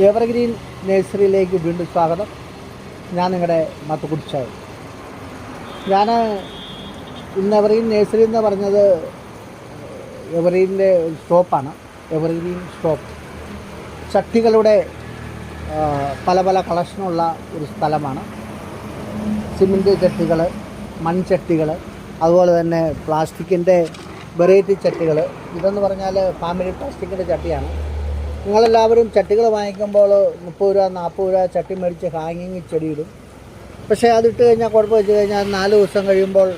Evergreen നഴ്സറിയിലേക്ക് വീണ്ടും സ്വാഗതം. ഞാൻ നിങ്ങളുടെ മത്തുകുടിച്ചായ ഞാൻ ഇന്ന് എവർഗ്രീൻ നഴ്സറി എന്ന് പറഞ്ഞത് എവർഗ്രീന്റെ സ്റ്റോപ്പാണ്. Evergreen stop. ചട്ടികളുടെ പല പല കളക്ഷനുള്ള ഒരു സ്ഥലമാണ്. സിമെന്റ് ചട്ടികൾ മൺചട്ടികൾ അതുപോലെ തന്നെ പ്ലാസ്റ്റിക്കിന്റെ വെറൈറ്റി ചട്ടികൾ ഇതെന്ന് പറഞ്ഞാൽ ഫാമിലി പ്ലാസ്റ്റിക്കിന്റെ ചട്ടിയാണ്. നിങ്ങളെല്ലാവരും ചട്ടികൾ വാങ്ങിക്കുമ്പോൾ മുപ്പത് രൂപ നാൽപ്പത് രൂപ ചട്ടി മേടിച്ച് ഹാങ്ങിങ് ചെടിയിടും. പക്ഷേ അതിട്ട് കഴിഞ്ഞാൽ കുഴപ്പം വെച്ച് കഴിഞ്ഞാൽ നാല് ദിവസം കഴിയുമ്പോൾ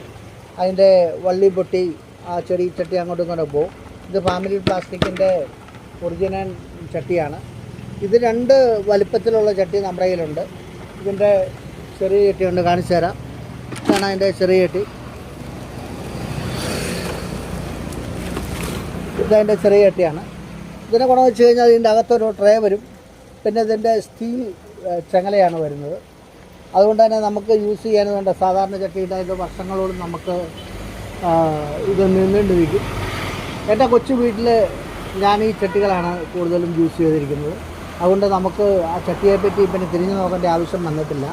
അതിന്റെ വള്ളി പൊട്ടി ആ ചെടി ചട്ടി അങ്ങോട്ടും ഇങ്ങോട്ടും പോകും. ഇത് ഫാമിലി പ്ലാസ്റ്റിക്കിന്റെ ഒറിജിനൽ ചട്ടിയാണ്. ഇത് രണ്ട് വലിപ്പത്തിലുള്ള ചട്ടി നമ്മുടെ കയ്യിലുണ്ട്. ഇതിന്റെ ചെറിയ ചട്ടി ഉണ്ട് കാണിച്ചു തരാം. ഇതാണ് അതിന്റെ ചെറിയ ചട്ടി. ഇതതിന്റെ ചെറിയ ചട്ടിയാണ്. ഇതിനെ ഗുണം വെച്ച് കഴിഞ്ഞാൽ ഇതിന്റെ അകത്തൊരു ട്രേ വരും. പിന്നെ ഇതിന്റെ സ്റ്റീൽ ചങ്ങലയാണ് വരുന്നത്. അതുകൊണ്ട് തന്നെ നമുക്ക് യൂസ് ചെയ്യാൻ വേണ്ട സാധാരണ ചട്ടിയുടെ അതിന്റെ വർഷങ്ങളോടും നമുക്ക് ഇത് നിന്നുകൊണ്ടിരിക്കും എന്റെ കൊച്ചു വീട്ടിൽ ഞാൻ ഈ ചട്ടികളാണ് കൂടുതലും യൂസ് ചെയ്തിരിക്കുന്നത്. അതുകൊണ്ട് നമുക്ക് ആ ചട്ടിയെപ്പറ്റി പിന്നെ തിരിഞ്ഞു നോക്കേണ്ട ആവശ്യം വന്നിട്ടില്ല.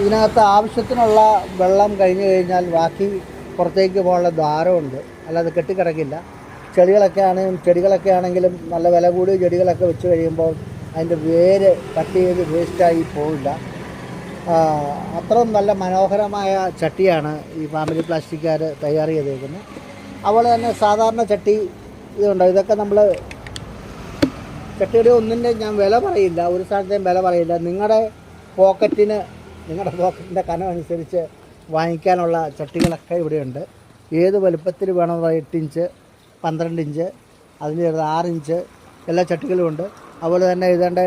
ഇതിനകത്ത് ആവശ്യത്തിനുള്ള വെള്ളം കഴിഞ്ഞു കഴിഞ്ഞാൽ ബാക്കി പുറത്തേക്ക് പോകാനുള്ള ദ്വാരമുണ്ട്. അല്ലാതെ കെട്ടിക്കിടക്കില്ല. ചെടികളൊക്കെ ആണെങ്കിലും ചെടികളൊക്കെ ആണെങ്കിലും നല്ല വില കൂടിയ ചെടികളൊക്കെ വെച്ച് കഴിയുമ്പോൾ അതിന്റെ വേര് കട്ട് ചെയ്ത് വേസ്റ്റായി പോവില്ല. അത്രയും നല്ല മനോഹരമായ ചട്ടിയാണ് ഈ ഫാമിലി പ്ലാസ്റ്റിക്കാർ തയ്യാർ ചെയ്തേക്കുന്നത്. അതുപോലെ തന്നെ സാധാരണ ചട്ടി ഇതുണ്ട്? ഇതൊക്കെ നമ്മൾ ചട്ടിയുടെ ഒന്നിന്റെ ഞാൻ വില പറയില്ല ഒരു സ്ഥലത്തെയും വില പറയില്ല. നിങ്ങളുടെ പോക്കറ്റിന് നിങ്ങളുടെ പോക്കറ്റിന്റെ കനമനുസരിച്ച് വാങ്ങിക്കാനുള്ള ചട്ടികളൊക്കെ ഇവിടെയുണ്ട്. ഏത് വലുപ്പത്തിൽ വേണമെന്ന് എട്ട് ഇഞ്ച് പന്ത്രണ്ട് ഇഞ്ച് അതിന് ചേർത്ത് ആറ് ഇഞ്ച് എല്ലാ ചട്ടികളും ഉണ്ട്. അതുപോലെ തന്നെ ഇതേണ്ട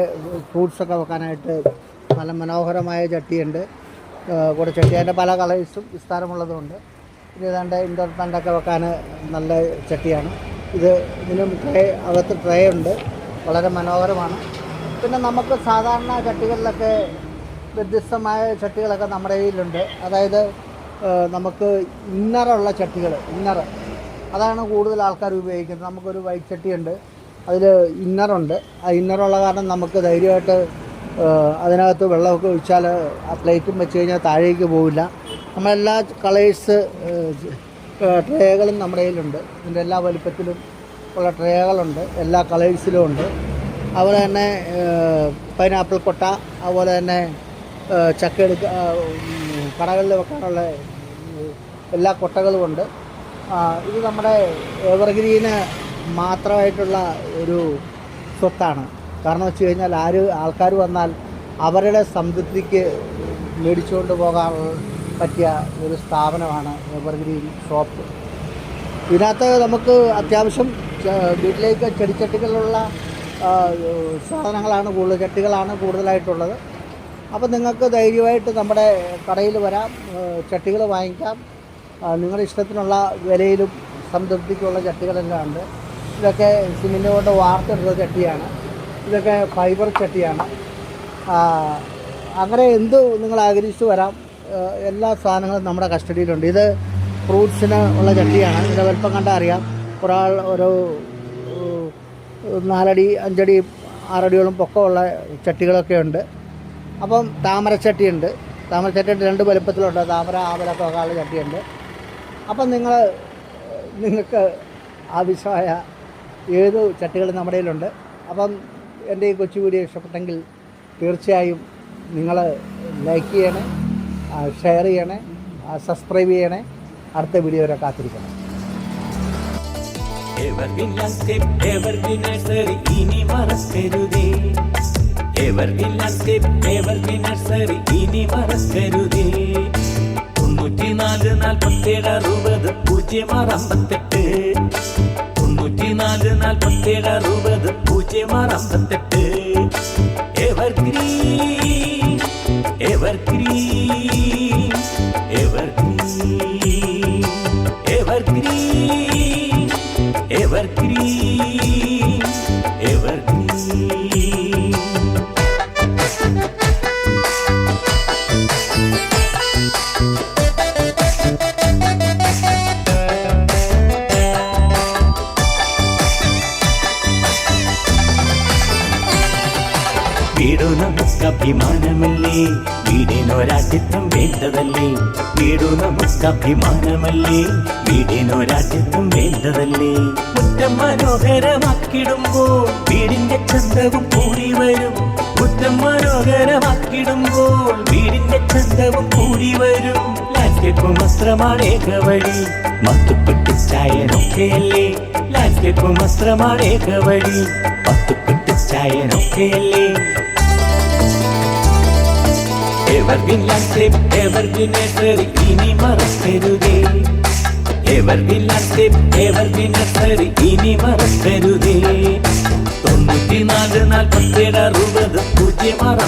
ഫ്രൂട്ട്സൊക്കെ വെക്കാനായിട്ട് നല്ല മനോഹരമായ ചട്ടിയുണ്ട്. കൂടെ ചട്ടി അതിന്റെ പല കളേഴ്സും വിസ്താരമുള്ളതുമുണ്ട് പിന്നെ ഏതാണ്ട് ഇൻഡോർ പ്ലാന്റൊക്കെ വെക്കാൻ നല്ല ചട്ടിയാണ്. ഇത് ഇതിനും ട്രേ അകത്ത് ട്രേ ഉണ്ട്. വളരെ മനോഹരമാണ്. പിന്നെ നമുക്ക് സാധാരണ ചട്ടികളിലൊക്കെ വ്യത്യസ്തമായ ചട്ടികളൊക്കെ നമ്മുടെ കയ്യിലുണ്ട്. അതായത് നമുക്ക് ഇന്നറുള്ള ചട്ടികൾ ഇന്നർ അതാണ് കൂടുതൽ ആൾക്കാർ ഉപയോഗിക്കുന്നത്. നമുക്കൊരു വൈറ്റ് ചട്ടിയുണ്ട് അതിൽ ഇന്നറുണ്ട് ആ ഇന്നറുള്ള കാരണം നമുക്ക് ധൈര്യമായിട്ട് അതിനകത്ത് വെള്ളമൊക്കെ ഒഴിച്ചാൽ ആ പ്ലേറ്റും വെച്ച് കഴിഞ്ഞാൽ താഴേക്ക് പോവില്ല. നമ്മളെല്ലാ കളേഴ്സ് ട്രേകളും നമ്മുടെ കയ്യിലുണ്ട്. ഇതിന്റെ എല്ലാ വലുപ്പത്തിലും ഉള്ള ട്രേകളുണ്ട്. എല്ലാ കളേഴ്സിലും ഉണ്ട്. അതുപോലെ തന്നെ പൈനാപ്പിൾ കൊട്ട അതുപോലെ തന്നെ ചക്ക എടുക്ക കടകളിൽ വെക്കാനുള്ള എല്ലാ കൊട്ടകളും ഉണ്ട്. ഇത് നമ്മുടെ എവർഗ്രീന് മാത്രമായിട്ടുള്ള ഒരു സ്വത്താണ്. കാരണം വെച്ച് കഴിഞ്ഞാൽ ആര് ആൾക്കാർ വന്നാൽ അവരുടെ സംതൃപ്തിക്ക് മേടിച്ചുകൊണ്ട് പോകാൻ പറ്റിയ ഒരു സ്ഥാപനമാണ് എവർഗ്രീൻ ഷോപ്പ്. ഇതിനകത്ത് നമുക്ക് അത്യാവശ്യം വീട്ടിലേക്ക് ചെടിച്ചട്ടികളുള്ള സാധനങ്ങളാണ് കൂടുതൽ ചട്ടികളാണ് കൂടുതലായിട്ടുള്ളത്. അപ്പോൾ നിങ്ങൾക്ക് ധൈര്യമായിട്ട് നമ്മുടെ കടയിൽ വരാം ചട്ടികൾ വാങ്ങിക്കാം. നിങ്ങളുടെ ഇഷ്ടത്തിനുള്ള വിലയിലും സംതൃപ്തിക്കുള്ള ചട്ടികളെല്ലാം ഉണ്ട്. ഇതൊക്കെ സിമെന്റ് കൊണ്ട് വാർത്തെടുത്ത ചട്ടിയാണ്. ഇതൊക്കെ ഫൈബർ ചട്ടിയാണ്. അങ്ങനെ എന്ത് നിങ്ങൾ ആഗ്രഹിച്ചു വരാം എല്ലാ സാധനങ്ങളും നമ്മുടെ കസ്റ്റഡിയിലുണ്ട്. ഇത് ഫ്രൂട്ട്സിന് ഉള്ള ചട്ടിയാണ്. ഇതിന്റെ വലിപ്പം കണ്ടാൽ അറിയാം. ഒരാൾ ഒരു നാലടി അഞ്ചടി ആറടിയോളം പൊക്കമുള്ള ചട്ടികളൊക്കെ ഉണ്ട്. അപ്പം താമരച്ചട്ടിയുണ്ട്. താമരച്ചട്ടിയുടെ രണ്ട് വലുപ്പത്തിലുണ്ട്. താമര ആവലൊക്കെ ഉള്ള ചട്ടിയുണ്ട്. അപ്പം നിങ്ങൾ നിങ്ങൾക്ക് ആവശ്യമായ ഏത് ചട്ടികളും നമ്മുടെ കയ്യിലുണ്ട് അപ്പം എന്റെ ഈ കൊച്ചു വീഡിയോ ഇഷ്ടപ്പെട്ടെങ്കിൽ തീർച്ചയായും നിങ്ങൾ ലൈക്ക് ചെയ്യണേ ഷെയർ ചെയ്യണേ സബ്സ്ക്രൈബ് ചെയ്യണേ അടുത്ത വീഡിയോ വരെ കാത്തിരിക്കണം എവർഗ്രീൻ ലാൻഡ്സ്കേപ്പ് എവർഗ്രീൻ നഴ്സറി ഇനി മറക്കരുതേ നഴ്സറി ഇനി മറക്കരുതേ നാൽപ്പത്തേഴ് അറുപത് പൂജ്യം ആറ് അമ്പത്തെട്ട്. തൊണ്ണൂറ്റിനാല് നാൽപ്പത്തേഴ് അറുപത് പൂജ്യം ആറ് അമ്പത്തെട്ട്. Evergreen evergreen evergreen evergreen evergreen അഭിമാനമല്ലേ? വീടിനൊരാട്ടിത്വം വേണ്ടതല്ലേ? വീടു നമുക്ക് അഭിമാനമല്ലേ വീടിനൊരാട്ടിത്വം വേണ്ടതല്ലേ? മുറ്റം മനോഹരമാക്കിടുമ്പോൾ വീടിന്റെ ചന്തവും കൂടി വരും. മുറ്റം മനോഹരമാക്കിടുമ്പോൾ വീടിന്റെ ചന്തവും കൂടി വരും. ലാൻഡ്സ്കേപ്പ് വസ്ത്രമാണ് ഏക വഴി. മത്തുപ്പെട്ട് ചായനൊക്കെയല്ലേ? ലാൻഡ്സ്കേപ്പ് വസ്ത്രമാണ് ഏക വഴി. മത്തുപ്പെട്ട് ചായനൊക്കെയല്ലേ? എവർഗ്രീൻ ലാൻഡ്സ്കേപ്പ് എവർഗ്രീൻ നഴ്സറി ഇനി മറക്കരുതേ. എവർഗ്രീൻ ലാൻഡ്സ്കേപ്പ് എവർഗ്രീൻ നഴ്സറി ഇനി മറക്കരുതേ. തൊണ്ണൂറ്റിനാല് നാൽപ്പത്തേഴ് അറുപത് പൂജ്യം ആറ്